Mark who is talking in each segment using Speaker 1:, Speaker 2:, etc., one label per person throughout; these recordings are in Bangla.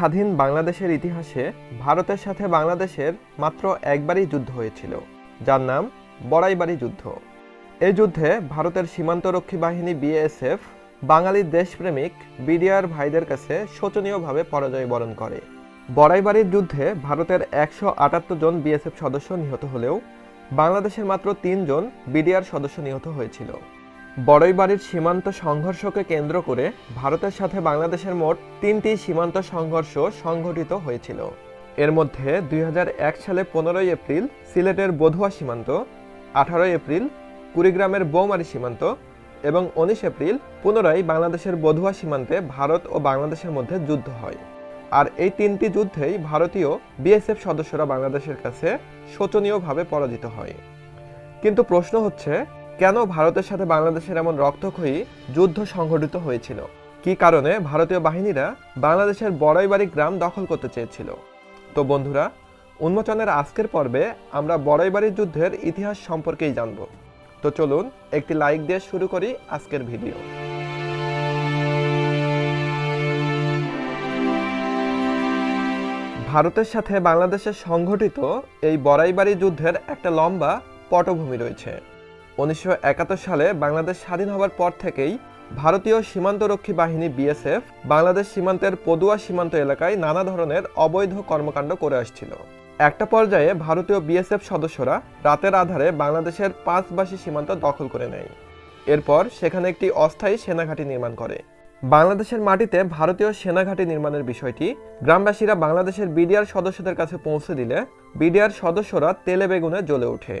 Speaker 1: স্বাধীন বাংলাদেশের ইতিহাসে ভারতের সাথে বাংলাদেশের মাত্র একবারই যুদ্ধ হয়েছিল, যার নাম বড়াইবাড়ি যুদ্ধ। এই যুদ্ধে ভারতের সীমান্তরক্ষী বাহিনী বিএসএফ বাঙালি দেশপ্রেমিক বিডিআর ভাইদের কাছে শোচনীয়ভাবে পরাজয় বরণ করে। বড়াইবাড়ির যুদ্ধে ভারতের একশো আটাত্তর জন বিএসএফ সদস্য নিহত হলেও বাংলাদেশের মাত্র তিনজন বিডিআর সদস্য নিহত হয়েছিল। বড়ইবাড়ির সীমান্ত সংঘর্ষকে কেন্দ্র করে ভারতের সাথে বাংলাদেশের মোট তিনটি সীমান্ত সংঘর্ষ সংঘটিত হয়েছিল। এর মধ্যে দুই হাজার এক সালে পনেরোই এপ্রিল সিলেটের বধুয়া সীমান্ত, আঠারোই এপ্রিল কুড়িগ্রামের বৌমারি সীমান্ত এবং উনিশ এপ্রিল পুনরায় বাংলাদেশের বধুয়া সীমান্তে ভারত ও বাংলাদেশের মধ্যে যুদ্ধ হয়। আর এই তিনটি যুদ্ধেই ভারতীয় বিএসএফ সদস্যরা বাংলাদেশের কাছে শোচনীয়ভাবে পরাজিত হয়। কিন্তু প্রশ্ন হচ্ছে কেন ভারতের সাথে বাংলাদেশের এমন রক্তক্ষয়ী যুদ্ধ সংঘটিত হয়েছিল? কী কারণে ভারতীয় বাহিনীরা বাংলাদেশের বড়াইবাড়ি গ্রাম দখল করতে চেয়েছিল? তো বন্ধুরা, উন্মোচনের আজকের পর্বে আমরা বড়াইবাড়ির যুদ্ধের ইতিহাস সম্পর্কেই জানব। তো চলুন একটি লাইক দিয়ে শুরু করি আজকের ভিডিও। ভারতের সাথে বাংলাদেশের সংঘটিত এই বড়াইবাড়ি যুদ্ধের একটা লম্বা পটভূমি রয়েছে। উনিশশো একাত্তর সালে বাংলাদেশ স্বাধীন হবার পর থেকেই ভারতীয় সীমান্তরক্ষী বাহিনী বিএসএফ বাংলাদেশ সীমান্তের পদুয়া সীমান্ত এলাকায় নানা ধরনের অবৈধ কর্মকাণ্ড করে আসছিল। একটা পর্যায়ে ভারতীয় বিএসএফ সদস্যরা রাতের আধারে বাংলাদেশের পাঁচবাসী সীমান্ত দখল করে নেয়। এরপর সেখানে একটি অস্থায়ী সেনাঘাঁটি নির্মাণ করে। বাংলাদেশের মাটিতে ভারতীয় সেনাঘাঁটি নির্মাণের বিষয়টি গ্রামবাসীরা বাংলাদেশের বিডিআর সদস্যদের কাছে পৌঁছে দিলে বিডিআর সদস্যরা তেলে বেগুনে জ্বলে ওঠে।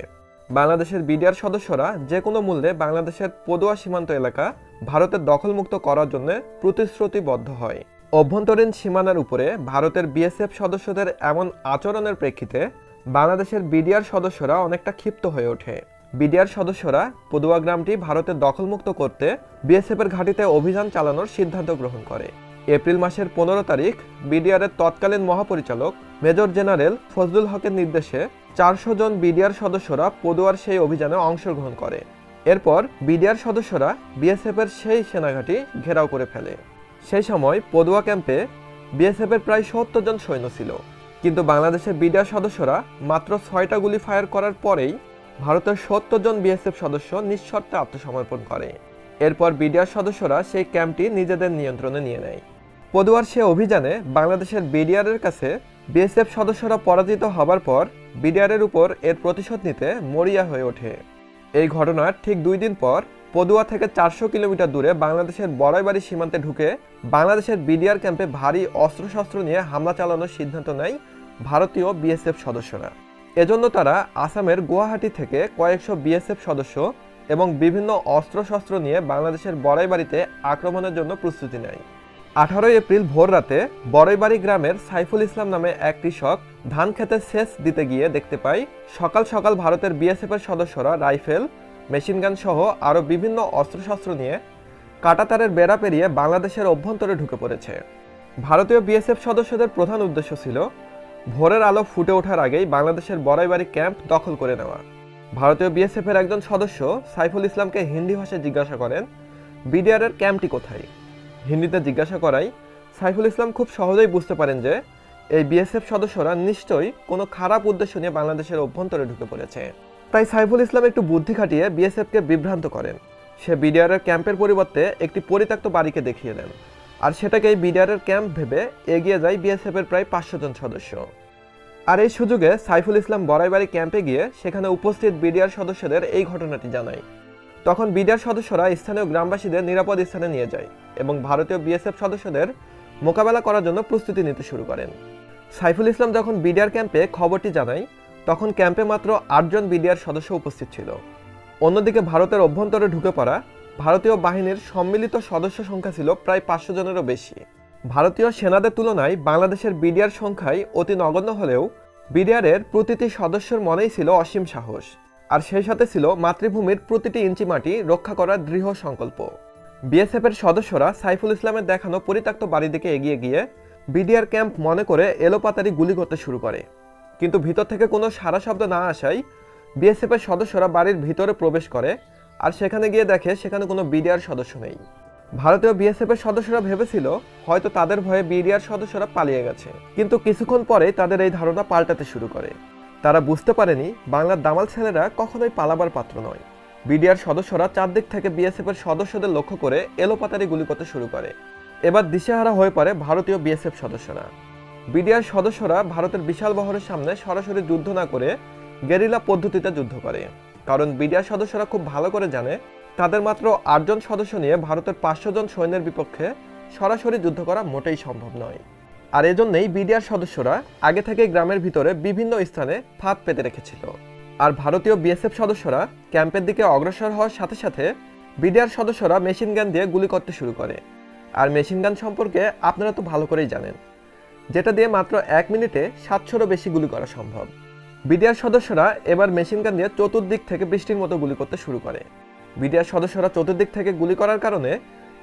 Speaker 1: বাংলাদেশের বিডিআর সদস্যরা যে কোনো মূল্যে বাংলাদেশের পদুয়া সীমান্ত এলাকা ভারতের দখলমুক্ত করার জন্য প্রতিশ্রুতিবদ্ধ হয়। অভ্যন্তরীণ সীমানার উপরে ভারতের বিএসএফ সদস্যদের এমন আচরণের প্রেক্ষিতে বাংলাদেশের বিডিআর সদস্যরা অনেকটা ক্ষিপ্ত হয়ে ওঠে। বিডিআর সদস্যরা পদুয়া গ্রামটি ভারতের দখলমুক্ত করতে বিএসএফের ঘাঁটিতে অভিযান চালানোর সিদ্ধান্ত গ্রহণ করে। এপ্রিল মাসের পনেরো তারিখ বিডিআরের তৎকালীন মহাপরিচালক মেজর জেনারেল ফজলুল হকের নির্দেশে চারশো জন বিডিআর সদস্যরা পদুয়ার সেই অভিযানে অংশগ্রহণ করে। এরপর বিডিআর সদস্যরা বিএসএফের সেই সেনাঘাঁটি ঘেরাও করে ফেলে। সেই সময় পদুয়া ক্যাম্পে বিএসএফের প্রায় সত্তর জন সৈন্য ছিল। কিন্তু বাংলাদেশের বিডিআর সদস্যরা মাত্র ছয়টা গুলি ফায়ার করার পরেই ভারতের সত্তর জন বিএসএফ সদস্য নিঃশর্তে আত্মসমর্পণ করে। এরপর বিডিআর সদস্যরা সেই ক্যাম্পটি নিজেদের নিয়ন্ত্রণে নিয়ে নেয়। পদুয়ার সে অভিযানে বাংলাদেশের বিডিআরের কাছে বিএসএফ সদস্যরা পরাজিত হবার পর বিডিআরের উপর এর প্রতিশোধ নিতে মরিয়া হয়ে ওঠে। এই ঘটনার ঠিক দুই দিন পর পদুয়া থেকে চারশো কিলোমিটার দূরে বাংলাদেশের বড়াইবাড়ি সীমান্তে ঢুকে বাংলাদেশের বিডিআর ক্যাম্পে ভারী অস্ত্রশস্ত্র নিয়ে হামলা চালানোর সিদ্ধান্ত নেয় ভারতীয় বিএসএফ সদস্যরা। এজন্য তারা আসামের গুয়াহাটি থেকে কয়েকশো বিএসএফ সদস্য এবং বিভিন্ন অস্ত্রশস্ত্র নিয়ে বাংলাদেশের বড়াইবাড়িতে আক্রমণের জন্য প্রস্তুতি নেয়। আঠারোই এপ্রিল ভোর রাতে বড়ইবাড়ি গ্রামের সাইফুল ইসলাম নামে এক কৃষক ধান খেতে সেচ দিতে গিয়ে দেখতে পাই সকাল সকাল ভারতের বিএসএফ এর সদস্যরা রাইফেল মেশিনগান সহ আরও বিভিন্ন অস্ত্রশস্ত্র নিয়ে কাটাতারের বেড়া পেরিয়ে বাংলাদেশের অভ্যন্তরে ঢুকে পড়েছে। ভারতীয় বিএসএফ সদস্যদের প্রধান উদ্দেশ্য ছিল, ভোরের আলো ফুটে ওঠার আগেই বাংলাদেশের বড়াইবাড়ি ক্যাম্প দখল করে নেওয়া। ভারতীয় বিএসএফ এর একজন সদস্য সাইফুল ইসলামকে হিন্দি ভাষায় জিজ্ঞাসা করেন, বিডিআর এর ক্যাম্পটি কোথায়? হিন্দিতে জিজ্ঞাসা করাই সাইফুল ইসলাম খুব সহজেই বুঝতে পারেন যে, এই বিএসএফ সদস্যরা নিশ্চয়ই কোনো খারাপ উদ্দেশ্য নিয়ে বাংলাদেশের অভ্যন্তরে ঢুকে পড়েছে। তাই সাইফুল ইসলাম একটু বুদ্ধি খাটিয়ে বিএসএফকে বিভ্রান্ত করেন। সে বিডিআরের ক্যাম্পের পরিবর্তে একটি পরিত্যক্ত বাড়িকে দেখিয়ে দেন। আর সেটাকে সেটাকেই বিডিআরের ক্যাম্প ভেবে এগিয়ে যায় বিএসএফের প্রায় পাঁচশো জন সদস্য। আর এই সুযোগে সাইফুল ইসলাম বড়াইবাড়ি ক্যাম্পে গিয়ে সেখানে উপস্থিত বিডিআর সদস্যদের এই ঘটনাটি জানায়। তখন বিডিআর সদস্যরা স্থানীয় গ্রামবাসীদের নিরাপদ স্থানে নিয়ে যায় এবং ভারতীয় বিএসএফ সদস্যদের মোকাবেলা করার জন্য প্রস্তুতি নিতে শুরু করেন। সাইফুল ইসলাম যখন বিডিআর ক্যাম্পে খবরটি জানায়, তখন ক্যাম্পে মাত্র আটজন বিডিআর সদস্য উপস্থিত ছিল। অন্যদিকে ভারতের অভ্যন্তরে ঢুকে পড়া ভারতীয় বাহিনীর সম্মিলিত সদস্য সংখ্যা ছিল প্রায় পাঁচশো জনেরও বেশি। ভারতীয় সেনাদের তুলনায় বাংলাদেশের বিডিআর সংখ্যায় অতি নগণ্য হলেও বিডিআরের প্রতিটি সদস্যের মনেই ছিল অসীম সাহস, আর সেই সাথে ছিল মাতৃভূমির প্রতিটি ইঞ্চি মাটি রক্ষা করার দৃঢ় সংকল্প। বিএসএফ এর সদস্যরা সাইফুল ইসলামের দেখানো পরিত্যক্ত বাড়ি দিকে এগিয়ে গিয়ে বিডিআর ক্যাম্প মনে করে এলোপাতারি গুলি করতে শুরু করে। কিন্তু ভিতর থেকে কোনো সারা শব্দ না আসায় বিএসএফ এর সদস্যরা বাড়ির ভিতরে প্রবেশ করে, আর সেখানে গিয়ে দেখে সেখানে কোনো বিডিআর সদস্য নেই। ভারতীয় বিএসএফ এর সদস্যরা ভেবেছিল হয়তো তাদের ভয়ে বিডিআর সদস্যরা পালিয়ে গেছে। কিন্তু কিছুক্ষণ পরেই তাদের এই ধারণা পাল্টাতে শুরু করে। তারা বুঝতে পারেনি বাংলার দামাল ছেলেরা কখনোই পালাবার পাত্র নয়। বিডিআর সদস্যরা চারদিক থেকে বিএসএফ এর সদস্যদের লক্ষ্য করে এলোপাতারি গুলি করতে শুরু করে। এবার দিশেহারা হয়ে পড়ে ভারতীয় বিএসএফ সদস্যরা। বিডিআর সদস্যরা ভারতের বিশাল বহরের সামনে সরাসরি যুদ্ধ না করে গেরিলা পদ্ধতিতে যুদ্ধ করে। কারণ বিডিআর সদস্যরা খুব ভালো করে জানে তাদের মাত্র আটজন সদস্য নিয়ে ভারতের পাঁচশো জন সৈন্যের বিপক্ষে সরাসরি যুদ্ধ করা মোটেই সম্ভব নয়। আর এজন্যই বিডিআর সদস্যরা আগে থেকে গ্রামের ভিতরে বিভিন্ন স্থানে ফাঁদ পেতে রেখেছিল। আর ভারতীয় বিএসএফ সদস্যরা ক্যাম্পের দিকে অগ্রসর হওয়ার সাথে সাথে বিডিআর সদস্যরা মেশিন গান দিয়ে গুলি করতে শুরু করে। আর মেশিন গান সম্পর্কে আপনারা তো ভালো করেই জানেন। যেটা দিয়ে মাত্র এক মিনিটে সাতশোরও বেশি গুলি করা সম্ভব। বিডিআর সদস্যরা এবার মেশিন গান দিয়ে চতুর্দিক থেকে বৃষ্টির মতো গুলি করতে শুরু করে। বিডিআর সদস্যরা চতুর্দিক থেকে গুলি করার কারণে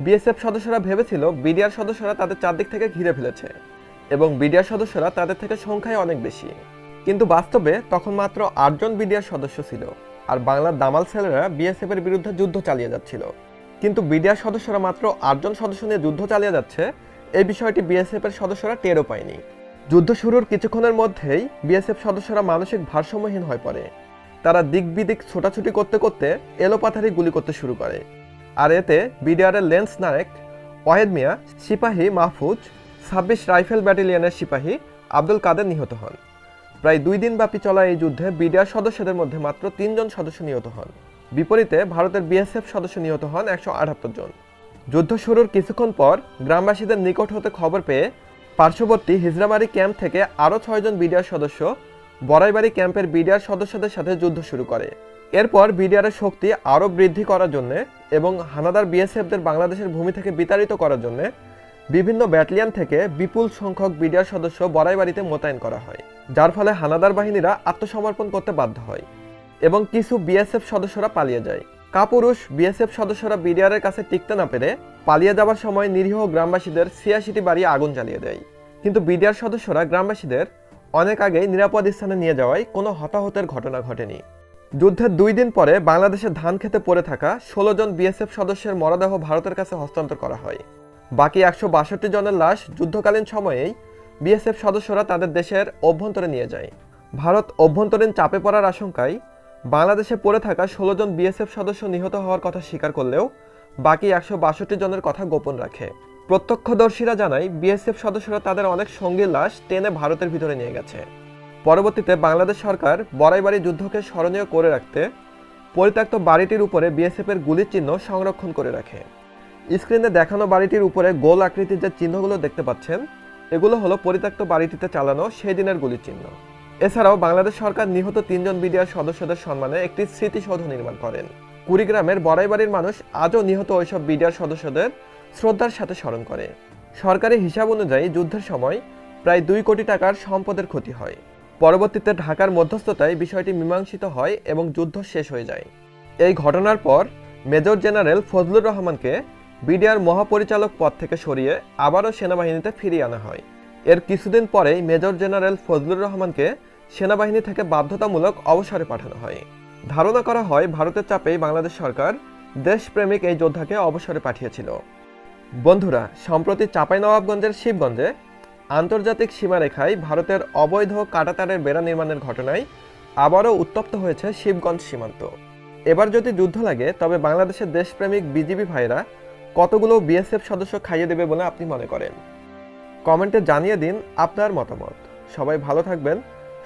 Speaker 1: বিএসএফ সদস্যরা ভেবেছিল বিডিআর সদস্যরা তাদের চারদিক থেকে ঘিরে ফেলেছে এবং বিডিআর সদস্যরা তাদের থেকে সংখ্যায় অনেক বেশি। কিন্তু বাস্তবে তখন মাত্র আটজন বিডিআর সদস্য ছিল আর বাংলার দামাল ছেলেরা বিএসএফ এর বিরুদ্ধে যুদ্ধ চালিয়ে যাচ্ছিল। কিন্তু বিডিআর সদস্যরা মাত্র আটজন সদস্য নিয়ে যুদ্ধ চালিয়ে যাচ্ছে, এই বিষয়টি বিএসএফ এর সদস্যরা টেরও পায়নি। যুদ্ধ শুরুর কিছুক্ষণের মধ্যেই বিএসএফ সদস্যরা মানসিক ভারসাম্যহীন হয়ে পড়ে। তারা দিক বিদিক ছোটাছুটি করতে করতে এলোপাথারি গুলি করতে শুরু করে। আর এতে বিডিআরের লেন্স নায়ক ওয়াহেদ মিয়া, সিপাহী মাহফুজ, ছাব্বিশ রাইফেল ব্যাটালিয়নের সিপাহী আব্দুল কাদের নিহত হন। প্রায় দুই দিন ব্যাপী চলা এই যুদ্ধে বিডিআর সদস্যদের মধ্যে মাত্র তিনজন সদস্য নিহত হন। বিপরীতে ভারতের বিএসএফ সদস্য নিহত হন একশো আটাত্তর জন। যুদ্ধ শুরুর কিছুক্ষণ পর গ্রামবাসীদের নিকট হতে খবর পেয়ে পার্শ্ববর্তী হিজরাবাড়ি ক্যাম্প থেকে আরও ছয়জন বিডিআর সদস্য বড়াইবাড়ি ক্যাম্পের বিডিআর সদস্যদের সাথে যুদ্ধ শুরু করে। এরপর বিডিআরের শক্তি আরও বৃদ্ধি করার জন্য এবং হানাদার বিএসএফদের বাংলাদেশের ভূমি থেকে বিতাড়িত করার জন্য বিভিন্ন ব্যাটালিয়ন থেকে বিপুল সংখ্যক বিডিআর সদস্য বড়াইবাড়িতে মোতায়েন করা হয়, যার ফলে হানাদার বাহিনীরা আত্মসমর্পণ করতে বাধ্য হয় এবং কিছু বিএসএফ সদস্যরা পালিয়ে যায়। কাপুরুষ বিএসএফ সদস্যরা বিডিআরের কাছে টিকতে না পেরে পালিয়ে যাওয়ার সময় নিরীহ গ্রামবাসীদের ছিয়াশিটি বাড়ি আগুন জ্বালিয়ে দেয়। কিন্তু বিডিআর সদস্যরা গ্রামবাসীদের অনেক আগেই নিরাপদ স্থানে নিয়ে যাওয়ায় কোনো হতাহতের ঘটনা ঘটেনি। যুদ্ধের দুই দিন পরে বাংলাদেশের ধান খেতে পড়ে থাকা ষোলো জন বিএসএফ সদস্যের মরদেহ ভারতের কাছে হস্তান্তর করা হয়। বাকি একশো বাষট্টি জনের লাশ যুদ্ধকালীন সময়েই বিএসএফ সদস্যরা তাদের দেশের অভ্যন্তরে নিয়ে যায়। ভারত অভ্যন্তরীণ চাপে পড়ার আশঙ্কায় বাংলাদেশে পড়ে থাকা ষোলো জন বিএসএফ সদস্য নিহত হওয়ার কথা স্বীকার করলেও বাকি একশো বাষট্টি জনের কথা গোপন রাখে। প্রত্যক্ষদর্শীরা জানায়, বিএসএফ সদস্যরা তাদের অনেক সঙ্গীর লাশ টেনে ভারতের ভিতরে নিয়ে গেছে। পরবর্তীতে বাংলাদেশ সরকার বড়াইবাড়ি যুদ্ধকে স্মরণীয় করে রাখতে পরিত্যক্ত বাড়িটির উপরে বিএসএফ এর গুলির চিহ্ন সংরক্ষণ করে রাখে। স্ক্রিনে দেখানো বাড়িটির উপরে গোল আকৃতির যে চিহ্নগুলো দেখতে পাচ্ছেন, এগুলো হলো পরিত্যক্ত বাড়িটিতে চালানো সেই দিনের গুলির চিহ্ন। এছাড়াও বাংলাদেশ সরকার নিহত তিনজন বিডিআর সদস্যদের সম্মানে একটি স্মৃতিসৌধ নির্মাণ করেন। কুড়িগ্রামের বড়াইবাড়ির মানুষ আজও নিহত ওইসব বিডিআর সদস্যদের শ্রদ্ধার সাথে স্মরণ করে। সরকারি হিসাব অনুযায়ী যুদ্ধের সময় প্রায় দুই কোটি টাকার সম্পদের ক্ষতি হয়। পরবর্তীতে ঢাকার মধ্যস্থতায় বিষয়টি মীমাংসিত হয় এবং যুদ্ধ শেষ হয়ে যায়। এই ঘটনার পর মেজর জেনারেল ফজলুর রহমানকে বিডিআর মহাপরিচালক পদ থেকে সরিয়ে আবারও সেনাবাহিনীতে ফিরিয়ে আনা হয়। এর কিছুদিন পরেই মেজর জেনারেল ফজলুর রহমানকে সেনাবাহিনী থেকে বাধ্যতামূলক অবসরে পাঠানো হয়। ধারণা করা হয়, ভারতের চাপেই বাংলাদেশ সরকার দেশপ্রেমিক এই যোদ্ধাকে অবসরে পাঠিয়েছিল। বন্ধুরা, সম্প্রতি চাঁপাইনবাবগঞ্জের শিবগঞ্জে আন্তর্জাতিক সীমারেখায় ভারতের অবৈধ কাটাতারের বেড়া নির্মাণের ঘটনায় আবারও উত্তপ্ত হয়েছে শিবগঞ্জ সীমান্ত। এবার যদি যুদ্ধ লাগে, তবে বাংলাদেশের দেশপ্রেমিক বিজিবি ভাইরা কতগুলো বিএসএফ সদস্য খাইয়ে দেবে বলে আপনি মনে করেন? কমেন্টে জানিয়ে দিন আপনার মতামত। সবাই ভালো থাকবেন,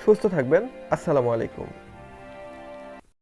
Speaker 1: সুস্থ থাকবেন। আসসালামু আলাইকুম।